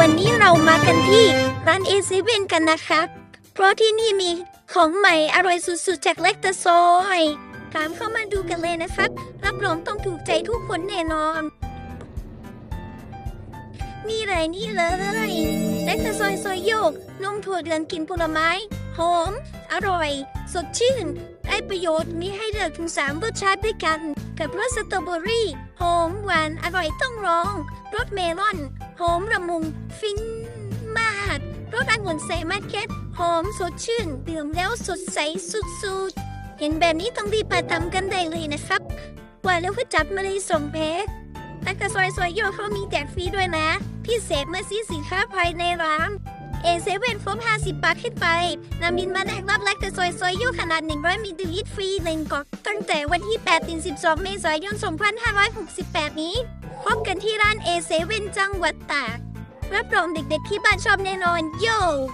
วันนี้เรามากันที่ร้านเอซเว่นกันนะครับเพราะที่นี่มีของใหม่อร่อยสุดๆ จากเล็กตะซอยตามเข้ามาดูกันเลยนะครับ รับรองต้องถูกใจทุกคนแน่นอน นี่เลยนี่เลยเล็กตะซอยซอยโยกนมถั่วเดือนกินผลไม้ หอม อร่อย สดชื่น ได้ประโยชน์มีให้เลือกถึง3รสชาติด้วยกัน กับรสสตรอเบอรี่หอมหวานอร่อยต้องลองรสเมลอนหอมระมุง ฟินมากรสองุ่นเซมาร์เก็ตหอมสดชื่นดื่มแล้วสดใสสุดๆ เห็นแบบนี้ต้องรีบมาทำกันได้เลยนะครับ ว่าแล้วก็จัดมาเลยสองแพ็คแต่กระซอยซอยโยเขามีแจกฟรีด้วยนะ พิเศษเมื่อซื้อสินค้าภายในร้าน เอเซเว่นฟบ50 บาทขึ้นไปนำบินมาแดกรับแลกแต่ซอยซอยโยขนาด 100มิลลิลิตรฟรีหนึ่งกอกตั้งแต่วันที่8ถึง12 เมษายน 2568 นี้ พบกันที่ร้านเอเซเว่นจังหวัดตาก รับรองเด็กๆที่บ้านชอบแน่นอนโย